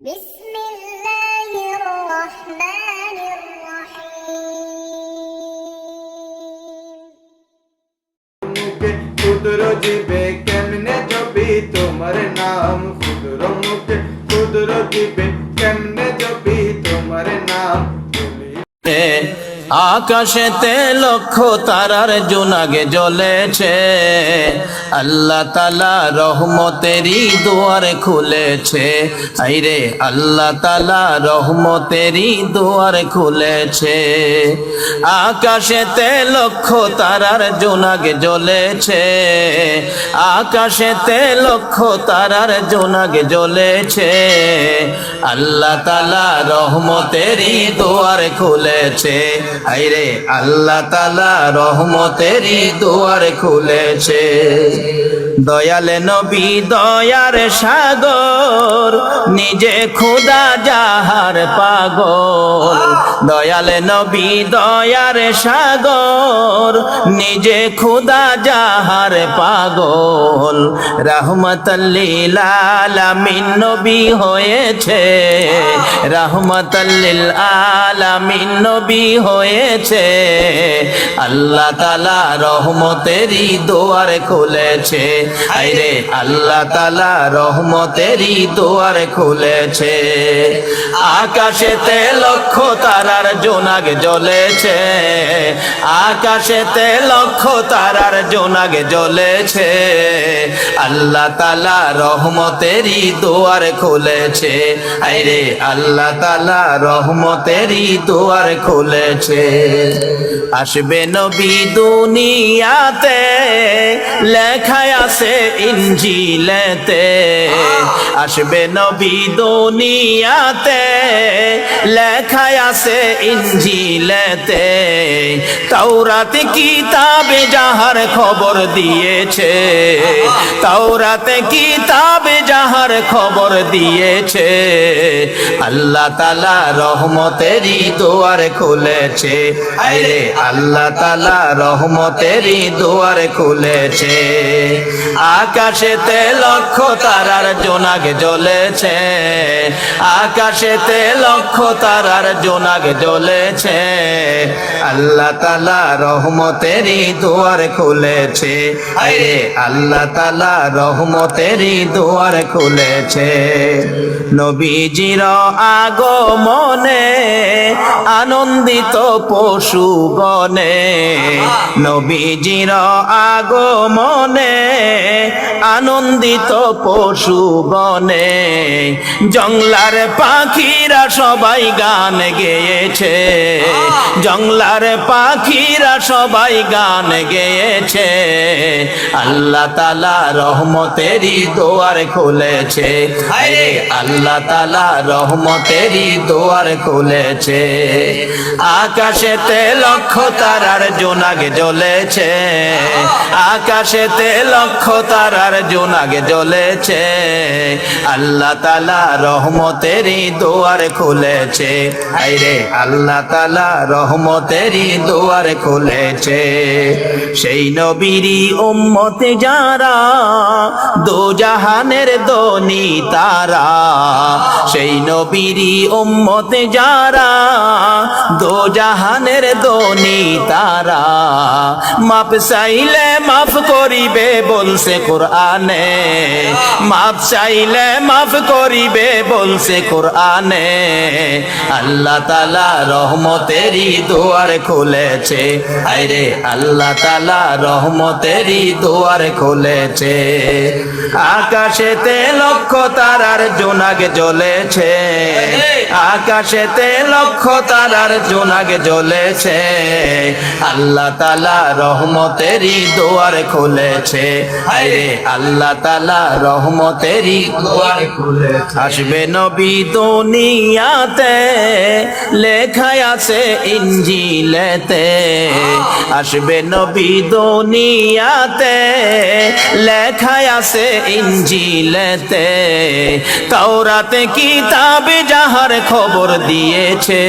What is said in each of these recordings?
بسم الله الرحمن الرحيم মুখে ক্ষুদ্র জীবে কেমনে জপি তোমার নাম ক্ষুদ্র মুখে ক্ষুদ্র জীবে কেমনে জপি তোমার নাম বলি তে আকাশেতে লক্ষ তারার জোনাগে জ্বলেছে। আল্লাহ তালা রহমতেরই দুয়ার খুলেছে। আইরে আল্লাহ তালা রহমতেরই দুয়ার খুলেছে। আকাশেতে লক্ষ তারার জোনাগে জ্বলেছে। আকাশেতে লক্ষ তারার জোনাগে জ্বলেছে। আল্লাহ তালা রহমতেরই দুয়ার খুলেছে। আইরে আল্লাহ তালা রহমতেরই দুয়ার খুলেছে। দয়ালে নবী দয়ার সাগর নিজে খুদা যাহার পাগল। দয়ালে নবী, দয়ার সাগর, নিজে খুদা যাহার পাগল। রহমতাল্লিল আলামিন নবী হয়েছে। রহমতাল্লিল আলামিন নবী হয়েছে। আল্লাহ তালা রহমতেরই দুয়ার খুলেছে। আইরে আল্লাহ তালা রহমতেরই দুয়ার খুলেছে। আকাশেতে লক্ষ তারার জোনাগ জ্বলেছে। আকাশেতে লক্ষ তারার জোনাগ জ্বলেছে। আল্লাহ তালা রহমতেরই দুয়ার খুলেছে। আইরে আল্লাহ তালা রহমতেরই দুয়ার খুলেছে। আসবে নবী দুনিয়াতে, লেখায় আছে ইঞ্জিলেতে আসবে নবী দুনিয়াতে, লেখায় আছে ইঞ্জিলেতে তাওরাতে কিতাবে যাহার খবর দিয়েছে। তাওরাতে কিতাবে যাহার খবর দিয়েছে। আল্লাহ তালা রহমতেরই খুলেছে। আরে আল্লাহ তালা রহমতেরই দুয়ার খুলেছে। আকাশেতে লক্ষ তারার জ্বলেছে। আকাশেতে লক্ষ তারার জ্বলেছে। আল্লাহ তালা রহমতেরই দুয়ার খুলেছে। আরে আল্লাহ তালা রহমতেরই দুয়ার খুলেছে। নবীজির আগমনে আনন্দিত পশু পশুগণে নবীজির আগমনে আনন্দিত পশুগণে জংলার পাখিরা সবাই গান গেয়েছে। জংলার পাখিরা সবাই গান গেয়েছে। আল্লাহ তালা রহমতেরই দোয়ার খুলেছে। আল্লাহ তালা রহমতেরই দোয়ার খুলেছে। আকাশেতে লক্ষ তারার জোনাগে জ্বলেছে। আকাশেতে লক্ষ তারার জোনাগে জ্বলেছে। আল্লাহ তালা রহমতেরই দোয়ার খুলেছে। আইরে, আল্লাহ তালা রহমতেরই দোয়ার খুলেছে। সেই নবীরই উম্মতে যারা দো জাহানের দনি তারা। সেই নবীরই উম্মতে যারা দো জাহানের দনি তারা। মাপ চাইলে মাফ করিবে, বলছে কোরআনে। মাপ চাইলে মাফ করিবে বলছে কোরআনে। আল্লাহ তালা রহমতেরই দুয়ার খুলেছে। আরে আল্লাহ তালা রহমতেরই দুয়ার খুলেছে। আকাশেতে লক্ষ তারার জোনাগে জ্বলেছে। আকাশেতে লক্ষ তারার জোনাগে জ্বলেছে। আল্লাহ তালা রহমতেরই দুয়ার খুলেছে। আরে আল্লাহ তালা রহমতেরই দুয়ার খুলেছে। আসবে নবী দুনিয়াতে, লেখায় আছে ইঞ্জিলেতে। আসবে নবী দুনিয়াতে, লেখায় আছে ইঞ্জিলেতে। তাওরাতে কিতাবে যাহার খবর দিয়েছে।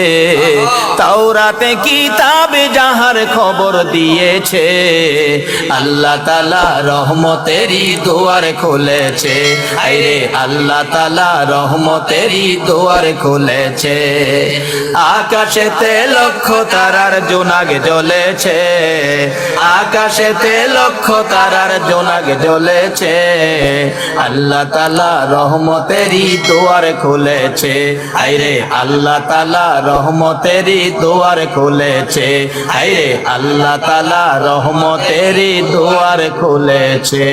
তাওরাতে কিতাবে যাহার খবর দিয়েছে। আল্লাহ তালা রহমতেরই দুয়ার খুলেছে। আরে আল্লাহ তালা রহমতেরই দুয়ার খুলেছে। আকাশেতে লক্ষ তারার জোনাগ জ্বলেছে। আকাশেতে লক্ষ তারার জোনাগ জ্বলেছে। আল্লাহ তালা রহমতেরই দুয়ার খুলেছে। আইরে আল্লাহ তালা রহমতেরই দুয়ার খুলেছে। হাইরে আল্লাহ তালা রহমতেরই দুয়ার খুলেছে।